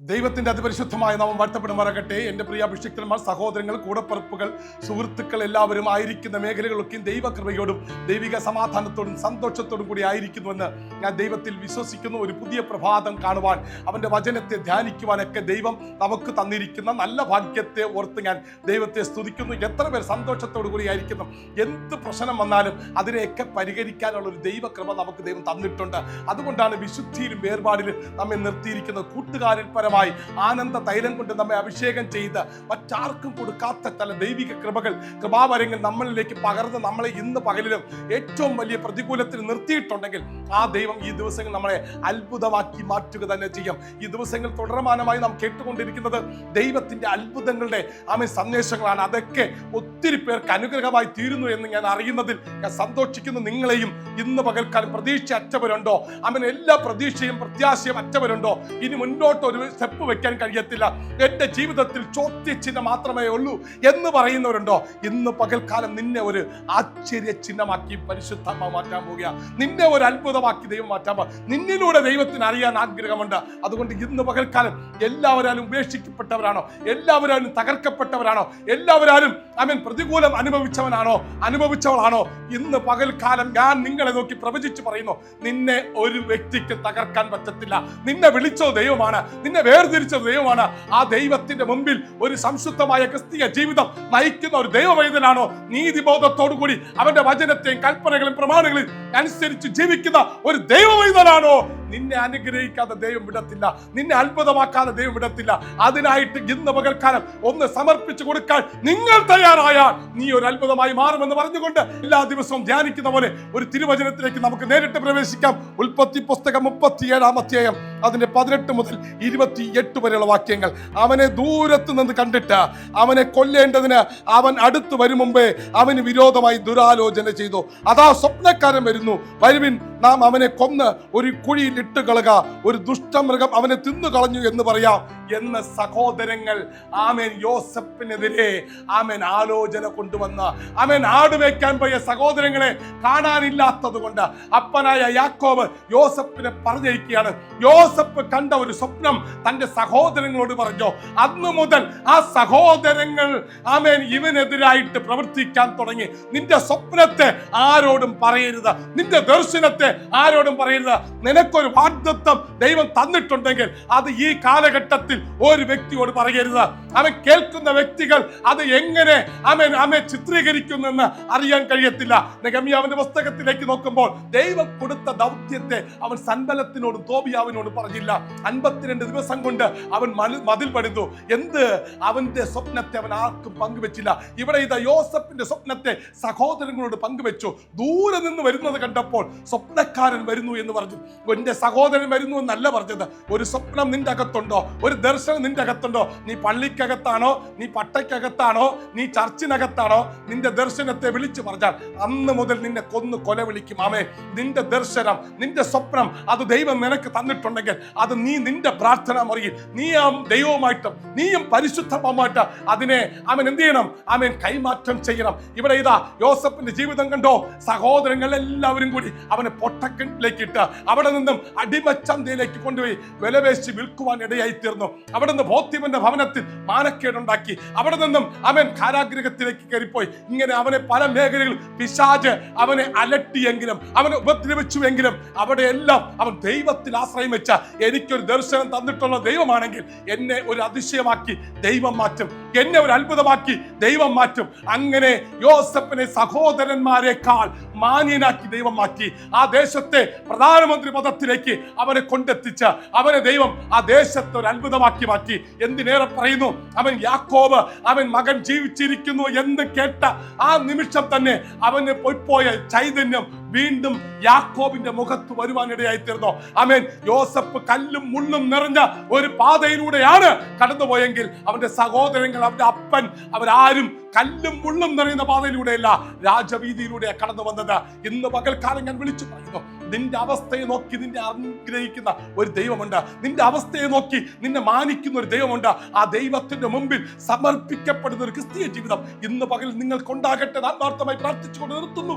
ദൈവത്തിന്റെ അതിപരിശുദ്ധമായ നാമം വാഴ്ത്തപ്പെടുമാറാകട്ടെ. എന്റെ പ്രിയ അഭിഷിക്തന്മാർ സഹോദരങ്ങൾ കൂടപ്പറപ്പുകൾ സുഹൃത്തുക്കൾ എല്ലാവരും ആയിരിക്കുന്ന മേഖലകളൊക്കെയും ദൈവകൃപയോടും ദൈവിക സമാധാനത്തോടും സന്തോഷത്തോടും കൂടി ആയിരിക്കുന്നുവെന്ന് ഞാൻ ദൈവത്തിൽ വിശ്വസിക്കുന്നു. ഒരു പുതിയ പ്രഭാതം കാണുവാൻ അവന്റെ വചനത്തെ ധ്യാനിക്കുവാനൊക്കെ ദൈവം നമുക്ക് തന്നിരിക്കുന്ന നല്ല ഭാഗ്യത്തെ ഓർത്ത് ഞാൻ ദൈവത്തെ സ്തുതിക്കുന്നു. എത്ര പേർ സന്തോഷത്തോടു കൂടി ആയിരിക്കുന്നു. എന്ത് പ്രശ്നം വന്നാലും അതിനെയൊക്കെ പരിഹരിക്കാനുള്ള ഒരു ദൈവകൃപ നമുക്ക് ദൈവം തന്നിട്ടുണ്ട്. അതുകൊണ്ടാണ് വിശുദ്ധിയിലും വേർപാടിലും നമ്മെ നിർത്തിയിരിക്കുന്നത് കൂട്ടുകാരിൽ പരമായി ആനന്ദ തൈലം കൊണ്ട് നമ്മെ അഭിഷേകം ചെയ്ത് മറ്റാർക്കും കൊടുക്കാത്ത ചില ദൈവിക കൃപകൾ കൃപാവരങ്ങൾ നമ്മളിലേക്ക് പകർന്ന് നമ്മളെ ഇന്ന് പകലിലും ഏറ്റവും വലിയ പ്രതികൂലത്തിൽ നിർത്തിയിട്ടുണ്ടെങ്കിൽ ആ ദൈവം ഈ ദിവസങ്ങൾ നമ്മളെ അത്ഭുതമാക്കി മാറ്റുക തന്നെ ചെയ്യും. ഈ ദിവസങ്ങൾ തുടർമാനമായി നാം കേട്ടുകൊണ്ടിരിക്കുന്നത് ദൈവത്തിന്റെ അത്ഭുതങ്ങളുടെ ആമേ സന്ദേശങ്ങളാണ്. അതൊക്കെ ഒത്തിരി പേർക്ക് അനുഗ്രഹമായി തീരുന്നു എന്ന് ഞാൻ അറിയുന്നതിൽ ഞാൻ സന്തോഷിക്കുന്നു. നിങ്ങളെയും ഇന്ന് പകൽക്കാലം പ്രതീക്ഷ അറ്റവരുണ്ടോ അവൻ എല്ലാ പ്രതീക്ഷയും പ്രത്യാശയും അറ്റവരുണ്ടോ? ഇനി മുന്നോട്ട് ഒരു സ്റ്റെപ്പ് വെക്കാൻ കഴിയത്തില്ല. എന്റെ ജീവിതത്തിൽ ചോദ്യചിഹ്നം മാത്രമേ ഉള്ളൂ എന്ന് പറയുന്നവരുണ്ടോ? ഇന്ന് പകൽക്കാലം നിന്നെ ഒരു ആശ്ചര്യ ചിഹ്നമാക്കി പരിശുദ്ധമ്മ മാറ്റാൻ പോവുക നിന്നെ ഒരു അത്ഭുതമാക്കി ദൈവം മാറ്റാൻ പോകുക. നിന്നിലൂടെ ദൈവത്തിന് അറിയാൻ ആഗ്രഹമുണ്ട്. അതുകൊണ്ട് ഇന്ന് പകൽക്കാലം എല്ലാവരാലും ഉപേക്ഷിക്കപ്പെട്ടവരാണോ? എല്ലാവരാലും തകർക്കപ്പെട്ടവരാണോ? എല്ലാവരാലും അവൻ പ്രതികൂലം അനുഭവിച്ചവനാണോ? അനുഭവിച്ചവളാണോ? ഇന്ന് പകൽക്കാലം ഞാൻ നിങ്ങളെ നോക്കി പ്രവചിച്ചു പറയുന്നു നിന്നെ ഒരു വ്യക്തിക്ക് തകർക്കാൻ പറ്റത്തില്ല. നിന്നെ വിളിച്ചോ ദൈവമാണ്. നിന്നെ വേർതിരിച്ച ദൈവമാണ്. ആ ദൈവത്തിന്റെ മുമ്പിൽ ഒരു സംശുദ്ധമായ ക്രിസ്തീയ ജീവിതം നയിക്കുന്ന ഒരു ദൈവവൈദ്യനാണോ നീതിബോധത്തോടു കൂടി അവന്റെ വചനത്തെയും കൽപ്പനകളും പ്രമാണങ്ങളും അനുസരിച്ച് ജീവിക്കുന്ന ഒരു ദൈവവൈദ്യനാണോ നിന്നെ അനുഗ്രഹിക്കാതെ ദൈവം വിടത്തില്ല. നിന്നെ അത്ഭുതമാക്കാതെ ദൈവം വിടത്തില്ല. അതിനായിട്ട് ഇന്ന് പകൽക്കാലം ഒന്ന് സമർപ്പിച്ചു കൊടുക്കാൻ നിങ്ങൾ തയ്യാറായാൽ നീ ഒരു അത്ഭുതമായി മാറുമെന്ന് പറഞ്ഞുകൊണ്ട് എല്ലാ ദിവസവും ധ്യാനിക്കുന്ന പോലെ ഒരു തിരുവചനത്തിലേക്ക് നമുക്ക് നേരിട്ട് പ്രവേശിക്കാം. ഉൽപ്പത്തി പുസ്തകം മുപ്പത്തിയേഴാം അധ്യായം അതിന്റെ പതിനെട്ട് മുതൽ ഇരുപത്തിയെട്ട് വരെയുള്ള വാക്യങ്ങൾ. അവനെ ദൂരത്ത് നിന്ന് കണ്ടിട്ട് അവനെ കൊല്ലേണ്ടതിന് അവൻ അടുത്ത് വരും മുമ്പേ അവന് വിരോധമായി ദുരാലോചന ചെയ്തു. അതാ സ്വപ്നക്കാരൻ വരുന്നു. വരുവിൻ നാം അവനെ കൊന്ന് ഒരു കുഴിയിൽ ഇട്ട് കളക. ഒരു ദുഷ്ടമൃഗം അവനെ തിന്നു കളഞ്ഞു എന്ന് പറയാം. എന്ന് സഹോദരങ്ങൾ ആമേൻ യോസഫിനെതിരെ ആമേൻ ആലോചന കൊണ്ടുവന്ന ആമേൻ ആടുവെക്കാൻ പോയ സഹോദരങ്ങളെ കാണാനില്ലാത്തത് കൊണ്ട് അപ്പനായ യാക്കോബ് യോസഫിനെ പറഞ്ഞിരിക്കുകയാണ് യോസഫ് കണ്ട ഒരു സ്വപ്നം തന്റെ സഹോദരങ്ങളോട് പറഞ്ഞു അന്നു മുതൽ ആ സഹോദരങ്ങൾ ആമേൻ ഇവനെതിരായിട്ട് പ്രവർത്തിക്കാൻ തുടങ്ങി. നിന്റെ സ്വപ്നത്തെ ആരോടും പറയരുത്. നിന്റെ ദർശനത്തെ ആരോടും പറയരുത്. നിനക്കൊരു വാഗ്ദത്വം ദൈവം തന്നിട്ടുണ്ടെങ്കിൽ അത് ഈ കാലഘട്ടത്തിൽ ഒരു വ്യക്തിയോട് പറയരുത്. അവൻ കേൾക്കുന്ന വ്യക്തികൾ അത് എങ്ങനെ അവൻ അവൻ ചിത്രീകരിക്കുന്നെന്ന് അറിയാൻ കഴിയത്തില്ല. നെഗമ്യാവിന്റെ പുസ്തകത്തിലേക്ക് നോക്കുമ്പോൾ ദൈവം കൊടുത്ത ദൗത്യത്തെ അവൻ സൻബലത്തിനോട് തോബിയാവിനോട് പറഞ്ഞില്ല. അൻപത്തിരണ്ട് ദിവസം കൊണ്ട് അവൻ മതിൽ പണിതു. എന്ത്? അവന്റെ സ്വപ്നത്തെ അവൻ ആർക്കും പങ്കുവെച്ചില്ല. ഇവിടെ ഇതാ യോസഫിന്റെ സ്വപ്നത്തെ സഹോദരങ്ങളോട് പങ്കുവെച്ചു. ദൂരെ നിന്ന് വരുന്നത് കണ്ടപ്പോൾ സ്വപ്നക്കാരൻ വരുന്നു എന്ന് പറഞ്ഞു. എന്റെ സഹോദരൻ വരുന്നു എന്നല്ല പറഞ്ഞത്. ഒരു സ്വപ്നം നിന്റെ അകത്തുണ്ടോ? ഒരു ദർശനം നിന്റെ അകത്തുണ്ടോ നീ പള്ളിക്കകത്താണോ? നീ പട്ടയ്ക്കകത്താണോ? നീ ചർച്ചിനകത്താണോ? നിന്റെ ദർശനത്തെ വിളിച്ചു പറഞ്ഞാൽ അന്ന് മുതൽ നിന്നെ കൊന്ന് കൊല വിളിക്കും. ആമേ നിന്റെ ദർശനം നിന്റെ സ്വപ്നം അത് ദൈവം നിനക്ക് തന്നിട്ടുണ്ടെങ്കിൽ അത് നീ നിന്റെ പ്രാർത്ഥന മുറിയിൽ നീ ആ ദൈവവുമായിട്ടും നീയും പരിശുദ്ധമായിട്ട് അതിനെ അവൻ എന്ത് ചെയ്യണം? അവൻ കൈമാറ്റം ചെയ്യണം. ഇവിടെ ഇതാ യോസഫിന്റെ ജീവിതം കണ്ടോ? സഹോദരങ്ങൾ എല്ലാവരും കൂടി അവനെ പൊട്ടക്കിലേക്ക് ഇട്ട് അവിടെ നിന്നും അടിമച്ചന്തയിലേക്ക് കൊണ്ടുപോയി വിലവേശി വിൽക്കുവാൻ ഇടയായി തീർന്നു അവിടെ നിന്ന് ബോധ്യവന്റെ ഭവനത്തിൽ മാനക്കേടുണ്ടാക്കി. അവിടെ നിന്നും അവൻ കാരാഗ്രഹത്തിലേക്ക് കയറിപ്പോയി. ഇങ്ങനെ അവനെ പല മേഖലകളിൽ പിശാജ് അവനെ അലട്ടിയെങ്കിലും അവനെ ഉപദ്രവിച്ചുവെങ്കിലും അവിടെയെല്ലാം അവൻ ദൈവത്തിൽ ആശ്രയം വെച്ച എനിക്കൊരു ദർശനം തന്നിട്ടുള്ള ദൈവമാണെങ്കിൽ എന്നെ ഒരു അതിശയമാക്കി ദൈവം മാറ്റും. എന്നെ ഒരു അത്ഭുതമാക്കി ദൈവം മാറ്റും. അങ്ങനെ യോസഫിനെ സഹോദരന്മാരെക്കാൾ മാന്യനാക്കി ദൈവം മാറ്റി. ആ ദേശത്തെ പ്രധാനമന്ത്രി പദത്തിലേക്ക് അവനെ കൊണ്ടെത്തിച്ച അവനെ ദൈവം ആ ദേശത്തെ ഒരു അത്ഭുതമാക്കി മാറ്റി. എന്തിനേറെ പറയുന്നു? അവൻ യാക്കോബ് അവൻ മകൻ ജീവിച്ചിരിക്കുന്നു എന്ന് കേട്ട ആ നിമിഷം തന്നെ അവന് പൊയ്പോയ ചൈതന്യം വീണ്ടും യാക്കോബിന്റെ മുഖത്ത് വരുവാനിടയായി തീർന്നു അമേൻ യോസഫ് കല്ലും മുള്ളും നിറഞ്ഞ ഒരു പാതയിലൂടെയാണ് കടന്നുപോയെങ്കിൽ അവന്റെ സഹോദരങ്ങൾ അവന്റെ അപ്പൻ അവരാരും കല്ലും മുള്ളും നിറയുന്ന പാതയിലൂടെയല്ല രാജവീതിയിലൂടെയാണ് കടന്നു വന്നത് ഇന്ന് പകൽക്കാലം ഞാൻ വിളിച്ചു പറയുന്നു. നിന്റെ അവസ്ഥയെ നോക്കി നിന്നെ അനുഗ്രഹിക്കുന്ന ഒരു ദൈവമുണ്ട്. നിന്റെ അവസ്ഥയെ നോക്കി നിന്നെ മാനിക്കുന്ന ഒരു ദൈവമുണ്ട്. ആ ദൈവത്തിന്റെ മുമ്പിൽ സമർപ്പിക്കപ്പെടുന്ന ഒരു ക്രിസ്തീയ ജീവിതം ഇന്ന് പകൽ നിങ്ങൾക്കുണ്ടാകട്ടെ ആത്മാർത്ഥമായി പ്രാർത്ഥിച്ചുകൊണ്ട് നിർത്തുന്നു.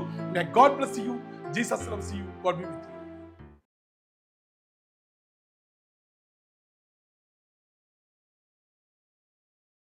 God bless you Jesus bless you God be with you.